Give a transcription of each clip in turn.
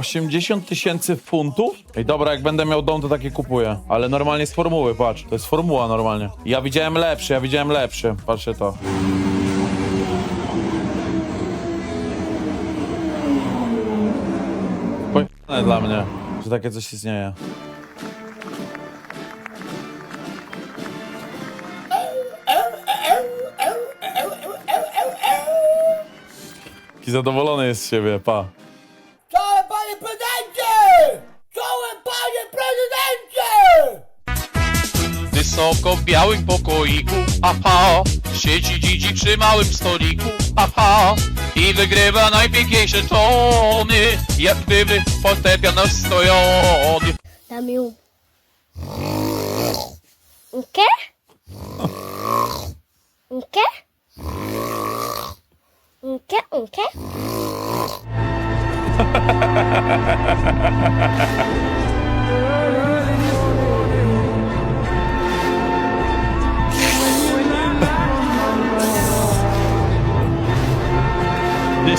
80 tysięcy funtów? Ej, dobra, jak będę miał dom, to takie kupuję. Ale normalnie z formuły, patrz. To jest formuła normalnie. Ja widziałem lepszy, ja widziałem lepszy. Patrzcie to. Pojechane dla mnie, że takie coś istnieje. Jaki zadowolony jest z siebie, pa. Wysoko w białym pokoiku, aha Siedzi dzidzi przy małym stoliku, aha I wygrywa najpiękniejsze tony Jak gdyby fortepian nastojony Damiu. Quê? Um quê? Um quê? Um quê? Wow.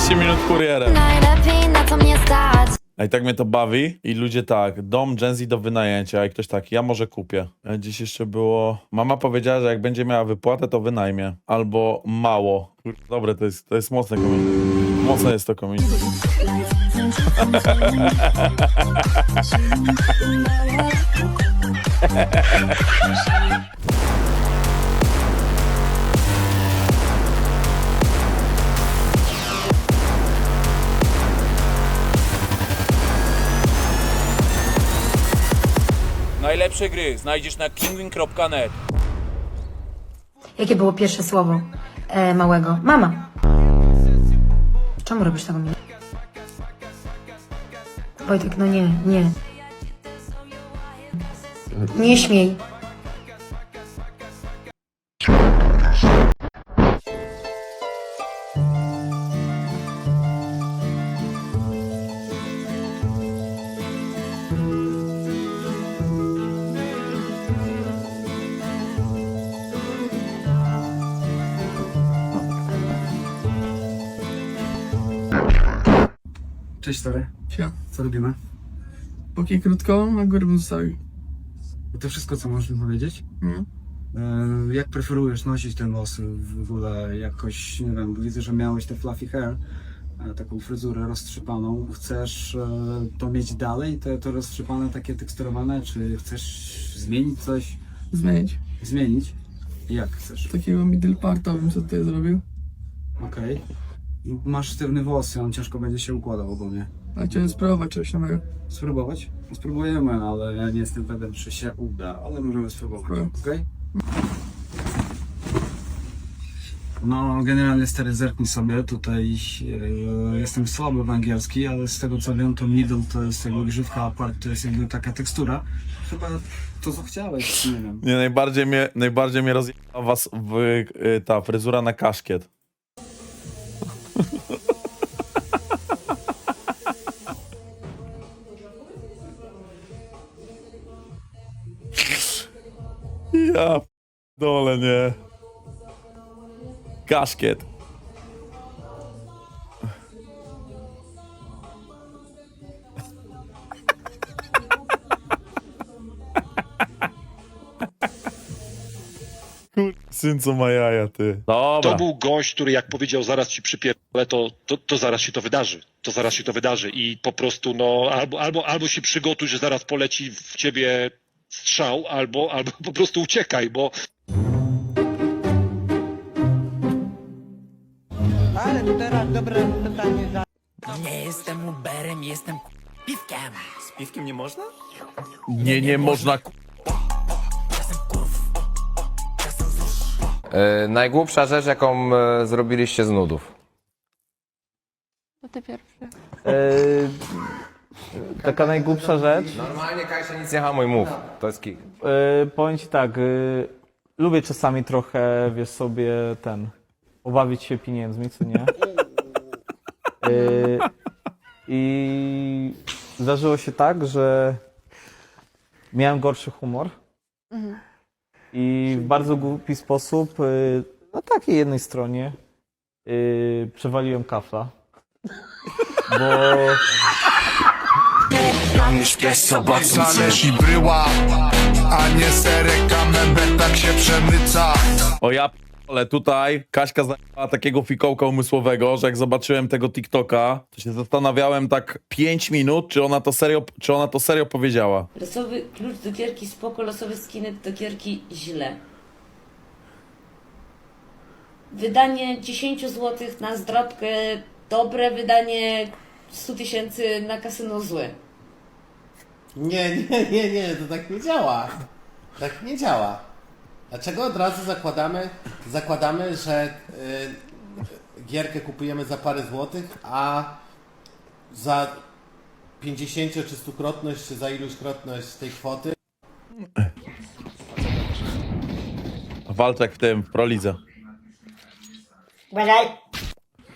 10 minut kurierem. Najlepiej na to mnie stać. A i tak mnie to bawi i ludzie tak, dom Gen Z do wynajęcia i ktoś tak, ja może kupię. A Dziś jeszcze było, mama powiedziała, że jak będzie miała wypłatę, to wynajmie. Albo mało. Kur- Dobre, to jest, to jest mocne komedie. Mocne jest to komedie. Najlepsze gry znajdziesz na kingwin.net. Jakie było pierwsze słowo e, małego? Mama. Czemu robisz tego mi? Wojtek, no nie, nie. Nie śmiej. Cześć stary. Siema. Co robimy? Póki krótko, na górę bym zostawił. To wszystko, co możesz mi powiedzieć? E, jak preferujesz nosić te włosy w ogóle jakoś, nie wiem, bo widzę, że miałeś te fluffy hair, e, taką fryzurę roztrzypaną. Chcesz e, to mieć dalej, te, to roztrzypane, takie teksturowane, czy chcesz zmienić coś? Zmienić. Zmienić? Jak chcesz? Takiego middle parta bym sobie tutaj zrobił. Okej. Masz sztywny włos, on ciężko będzie się układał ogólnie. A chciałem spróbować czegoś nowego. Spróbować? Spróbujemy, ale ja nie jestem pewien, czy się uda, ale możemy spróbować, okej? No, generalnie stary, zerknij sobie, tutaj e, jestem słaby w angielski, ale z tego co wiem, to middle to jest jakby grzywka, a part to jest taka tekstura. Chyba to, co chciałeś, nie wiem. Nie, najbardziej mnie, najbardziej mnie rozjechała was w, y, ta fryzura na kaszkiet. Ja dole nie. Kaszkiet. Kur... Syn co ma jaja, ty. Dobra. To był gość, który jak powiedział zaraz ci przypierdolę, to, to, to zaraz się to wydarzy. To zaraz się to wydarzy i po prostu no albo, albo, albo się przygotuj, że zaraz poleci w ciebie strzał, albo, albo po prostu uciekaj, bo Ale to teraz dobre pytanie za... Nie jestem Uberem, jestem piwkiem. Z piwkiem nie można? Nie, nie można. E, najgłupsza rzecz, jaką e, zrobiliście z nudów. To ty pierwszy. Taka najgłupsza rzecz. Normalnie Kajsia nic nie hamuj, mów. To jest kik. Yy, powiem ci tak, yy, lubię czasami trochę, wiesz sobie, ten, obawić się pieniędzmi, co nie? Yy, I zdarzyło się tak, że miałem gorszy humor i w bardzo głupi sposób, yy, na takiej jednej stronie, yy, przewaliłem kafla. Bo nie śpiesz, zobaczmy Zależy bryła, a nie serek Camembert tak się przemyca O ja ale tutaj Kaśka zajęła takiego fikołka umysłowego, że jak zobaczyłem tego TikToka, to się zastanawiałem tak 5 minut, czy ona to serio, czy ona to serio powiedziała. Losowy klucz do gierki spoko, losowy skinet do gierki źle. Wydanie 10 zł na zdrabkę dobre, wydanie 100 tysięcy na kasyno złe. Nie, nie, nie, nie, to tak nie działa. Tak nie działa. Dlaczego od razu zakładamy, zakładamy, że y, gierkę kupujemy za parę złotych, a za 50 czy 100-krotność, czy za iluśkrotność tej kwoty Walczek w tym, w Prolidze. Uważaj.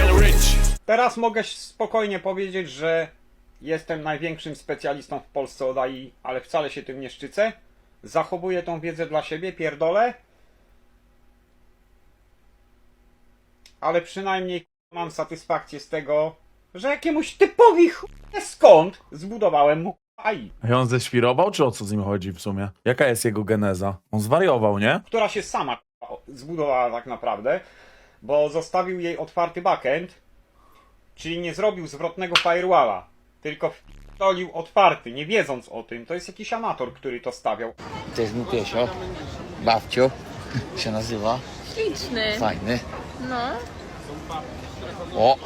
and rich. Teraz mogę spokojnie powiedzieć, że jestem największym specjalistą w Polsce od AI, ale wcale się tym nie szczycę. Zachowuję tą wiedzę dla siebie, pierdolę. Ale przynajmniej mam satysfakcję z tego, że jakiemuś typowi ch... skąd zbudowałem mu AI, A on ześwirował, czy o co z nim chodzi w sumie? Jaka jest jego geneza? On zwariował, nie? która się sama k***a, zbudowała tak naprawdę, bo zostawił jej otwarty backend, czyli nie zrobił zwrotnego firewalla, tylko wtolił otwarty, nie wiedząc o tym. To jest jakiś amator, który to stawiał. To jest mój piesio, babcio się nazywa. Śliczny. Fajny. No. O!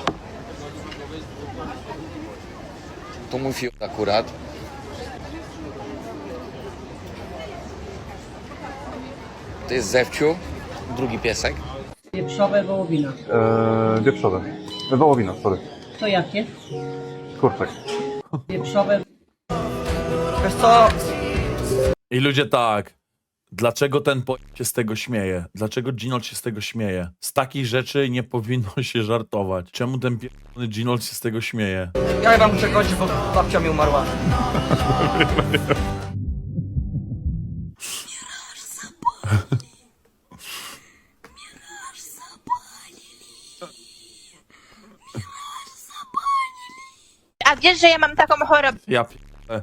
To mój fiut akurat. To jest Zewciu, drugi piesek. Wieprzowe wołowina. eee, Wieprzowe, wołowina, sorry To jakie? Kurczak Wieprzowe. Wiesz co? I ludzie tak. Dlaczego ten po się z tego śmieje? Dlaczego Ginold się z tego śmieje? Z takich rzeczy nie powinno się żartować. Czemu ten pierdolony Ginold się z tego śmieje? Ja wam muszę kończyć, bo babcia mi umarła. wiesz, że ja mam taką chorobę? Ja pierdolę.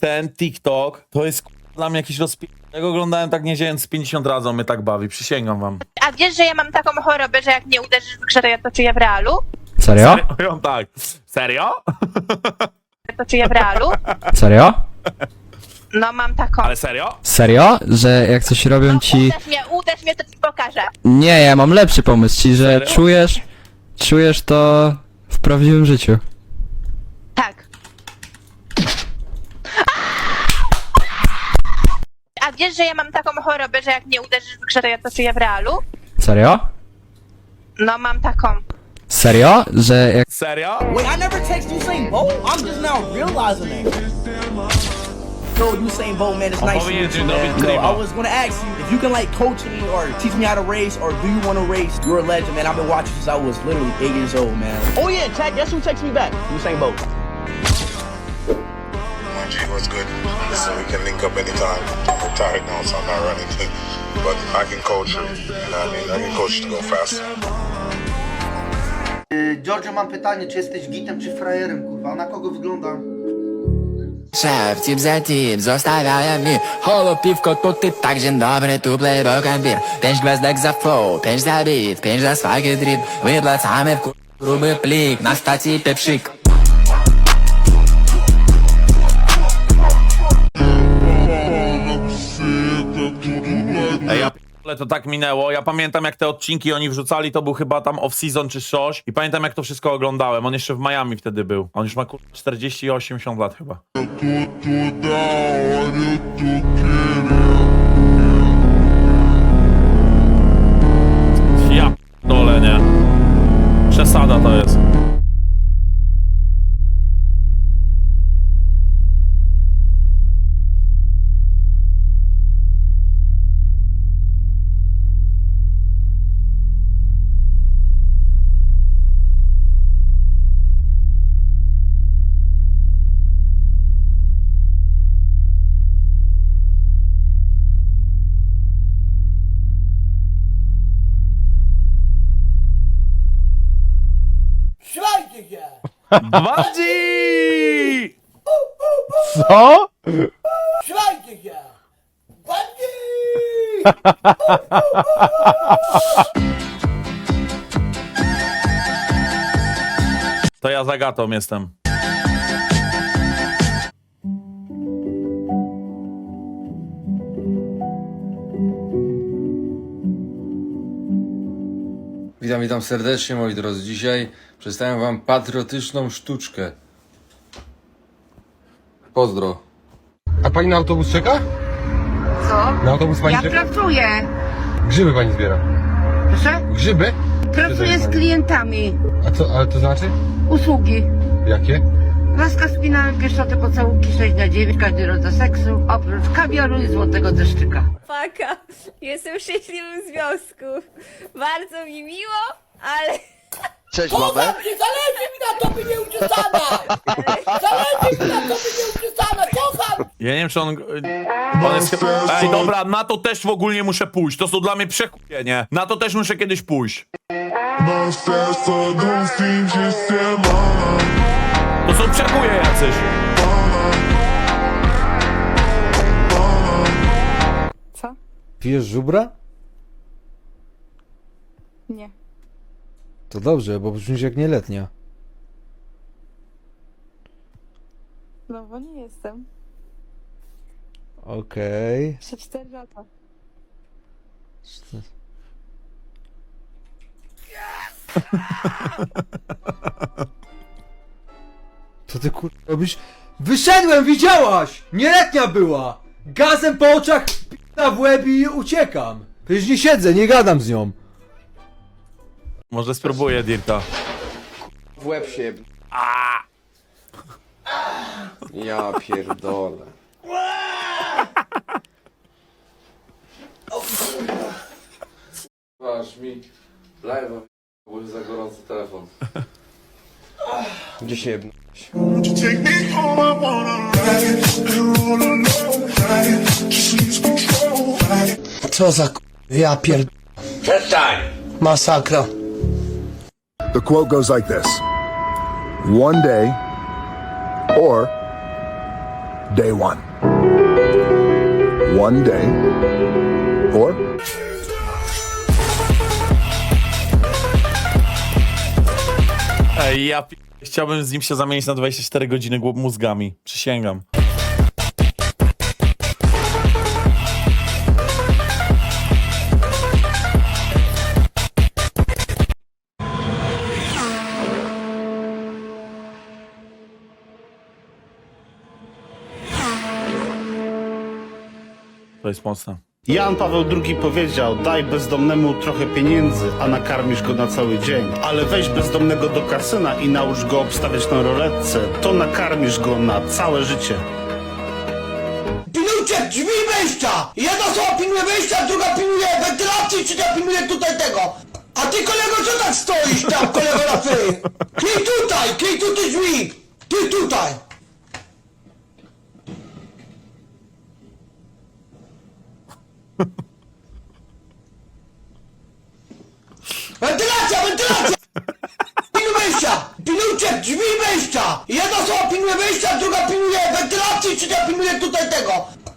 Ten TikTok to jest k***a, dla mnie jakiś rozpi... Ja go oglądałem tak nie z 50 razy, on mnie tak bawi, przysięgam wam. A wiesz, że ja mam taką chorobę, że jak nie uderzysz w grze, to ja to czuję w realu? Serio? On tak. Serio? Ja to czuję w realu? Serio? No mam taką. Ale serio? Serio? Że jak coś robią ci... Uderz mnie, uderz mnie, to ci pokażę. Nie, ja mam lepszy pomysł, ci, że Serio? czujesz... Czujesz to w prawdziwym życiu. Tak. A wiesz, że ja mam taką chorobę, że jak nie uderzysz w grze, to ja to czuję w realu? Serio? No mam taką. Serio? Że jak... Serio? Wait, I never text Usain Bolt? I'm just now realizing that. No, Usain Bolt, man, it's nice to meet you, man. No. I was gonna ask you if you can like coach me or teach me how to race or do you want to race? You're a legend, man. I've been watching since I was literally eight years old, man. Oh yeah, Chad, guess who texted me back? Usain Bolt. G, what's good? So we can up anytime. I'm retired now, so I'm not running. but I can coach you. You know what I mean? I can coach you to go faster. Giorgio, mam pytanie, czy jesteś gitem czy frajerem, kurwa? Na kogo wyglądam? Szef, tip za tip, zostawiałem mi Holo piwko, to ty tak dzień dobry, tu playbook and beer Pięć gwiazdek za flow, pięć za beat, pięć za swagi drip Wypłacamy w kur... gruby plik, na stacji pieprzyk Ej, ja ale to tak minęło. Ja pamiętam, jak te odcinki oni wrzucali, to był chyba tam off-season czy coś. I pamiętam, jak to wszystko oglądałem. On jeszcze w Miami wtedy był. On już ma kurwa 40 i 80 lat chyba. Ja Bardziej! Co? To ja za gatą jestem. Witam, witam serdecznie moi drodzy. Dzisiaj przedstawiam wam patriotyczną sztuczkę. Pozdro. A pani na autobus czeka? Co? Na autobus pani Ja czeka? pracuję. Grzyby pani zbiera. Proszę? Grzyby? Pracuję z klientami. A co, ale to znaczy? Usługi. Jakie? Laska spinałem pieszoty pocałuki 6 na 9, każdy rodzaj seksu, oprócz kawiaru i złotego deszczyka. Faka, jestem w szczęśliwym związku. Bardzo mi miło, ale... Cześć mamę. zależy mi na to, by nie uczesana! Zależy mi na to, by nie uczesana! Kocham! Ja nie wiem, czy on... on jest chyba... Ej, dobra, na to też w ogóle muszę pójść. To są dla mnie przechuje, nie? Na to też muszę kiedyś pójść. To są przechuje jacyś. Co? Pijesz żubra? Nie. To dobrze, bo brzmisz jak nieletnia. No bo nie jestem. Okej. Jeszcze 4 lata. Co ty kur... robisz? Wyszedłem, widziałaś! Nieletnia była! Gazem po oczach, p***a w łeb i uciekam. Przecież nie siedzę, nie gadam z nią. Może spróbuję, Dirta. W łeb się. Ja pierdolę. Masz mi live, bo za gorący telefon. Gdzie się jedno? Co za k... Ja pierd... Przestań! Masakra. The quote goes like this One day or day one. One day Ja pi- chciałbym z nim się zamienić na 24 godziny głow mózgami. Przysięgam. To jest mocne. Jan Paweł II powiedział: Daj bezdomnemu trochę pieniędzy, a nakarmisz go na cały dzień. Ale weź bezdomnego do kasyna i naucz go obstawiać na roletce, to nakarmisz go na całe życie. Pilnujcie drzwi wejścia! Jedna osoba pilnuje wejścia, druga pilnuje wentylacji, trzecia pilnuje tutaj tego. A ty kolego, co tak stoisz tam, kolego na ty? Kryj tutaj, kryj tu te drzwi! Ty tutaj! Wentylacja, wentylacja! Pilnuj wejścia! Pilnujcie drzwi wejścia! Jedna osoba pilnuje wejścia, druga pilnuje wentylacji, trzecia pilnuje tutaj tego.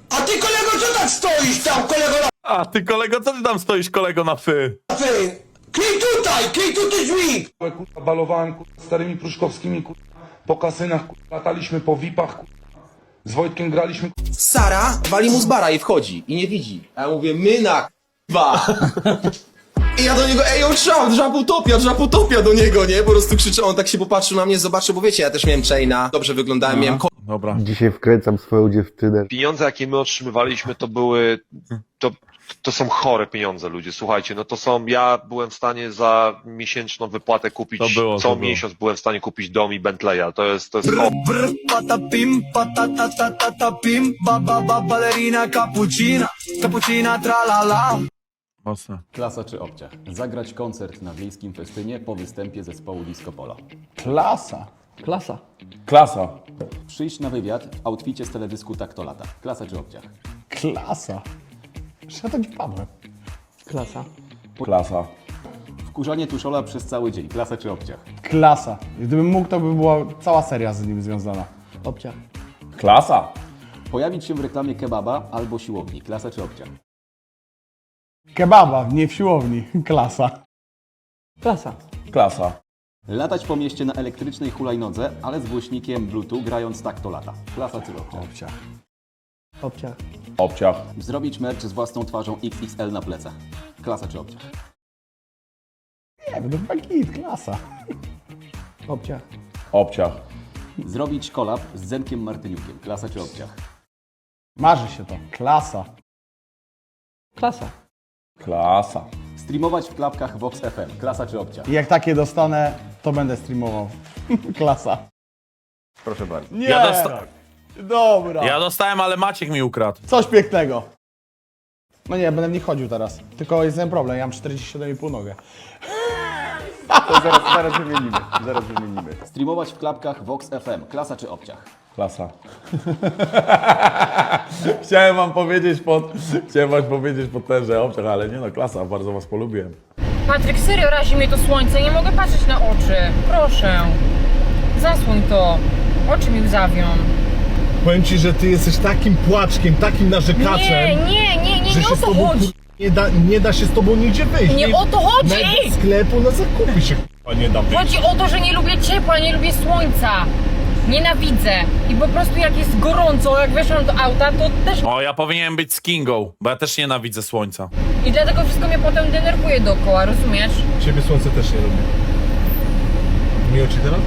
A ty kolego, co tak stoisz tam, kolego na A ty kolego, co ty tam stoisz, kolego, na fy? ty? Kryj tutaj, kryj tu te drzwi! Kurwa, balowałem kurwa, starymi pruszkowskimi kurwa, po kasynach, kurwa, lataliśmy po VIP-ach, kurwa. z Wojtkiem graliśmy Sara wali mu z bara i wchodzi i nie widzi. A ja mówię, mynak, Ba! I ja do niego, ej, on szał, żabutopia, żabutopia do niego, nie? Po prostu krzyczę, on tak się popatrzył na mnie, zobaczył, bo wiecie, ja też miałem chaina, dobrze wyglądałem, miałem Dobra. Dzisiaj wkręcam swoją dziewczynę. Pieniądze, jakie my otrzymywaliśmy, to były. To, to są chore pieniądze, ludzie. Słuchajcie, no to są. Ja byłem w stanie za miesięczną wypłatę kupić. To było, co to było. miesiąc byłem w stanie kupić dom i Bentleya. To jest. To jest. Brr, ba ba ba ballerina cappuccina, cappuccina tra la la. Mocne. Klasa czy obciach? Zagrać koncert na wiejskim festynie po występie zespołu Disco Polo. Klasa. Klasa. Klasa. Przyjść na wywiad w outficie z teledysku Tak to lata. Klasa czy obciach? Klasa. Ja to nie. Klasa. Klasa. Wkurzanie tuszola przez cały dzień. Klasa czy obciach? Klasa. Gdybym mógł, to by była cała seria z nim związana. Obciach. Klasa. Pojawić się w reklamie kebaba albo siłowni. Klasa czy obciach? Kebaba, nie w siłowni. Klasa. Klasa. Klasa. Latać po mieście na elektrycznej hulajnodze, ale z głośnikiem Bluetooth grając Tak to lata. Klasa czy obciach? Obciach. Obciach. Obciach. Zrobić merch z własną twarzą XXL na plecach. Klasa czy obciach? Nie, będę chyba git, klasa. Obciach. Obciach. Zrobić kolab z Zenkiem Martyniukiem. Klasa czy obciach? Marzy się to. Klasa. Klasa. Klasa. Streamować w klapkach Vox FM. Klasa czy? I jak takie dostanę, to będę streamował. klasa. Proszę bardzo. Nie. Ja dosta- Dobra. Ja dostałem, ale Maciek mi ukradł. Coś pięknego. No nie, będę w nich chodził teraz. Tylko jest ten problem, ja mam 47,5 nogę. To zaraz, zaraz wymienimy. Zaraz wymienimy. Streamować w klapkach Vox FM. Klasa czy obciach? Klasa. chciałem wam powiedzieć pod... Chciałem wam powiedzieć pod ten, że obciach, ale nie no, klasa, bardzo was polubiłem. Patryk, serio razi mnie to słońce, nie mogę patrzeć na oczy. Proszę. Zasłoń to. Oczy mi łzawią. Powiem ci, że ty jesteś takim płaczkiem, takim narzekaczem. Nie, nie, nie, nie, że nie się o z to tobą, chodzi. Nie da, nie da się z tobą nigdzie wyjść. Nie o to chodzi! Nawet sklepu na zakupy się k***a, nie da wyjść. Chodzi o to, że nie lubię ciepła, nie lubię słońca. Nienawidzę. I po prostu jak jest gorąco, jak weszłam do auta, to też... O, ja powinienem być z Kingą, bo ja też nienawidzę słońca. I dlatego wszystko mnie potem denerwuje dookoła, rozumiesz? Ciebie słońce też nie lubię. Miło ci teraz?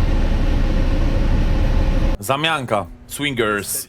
Zamianka. Swingers.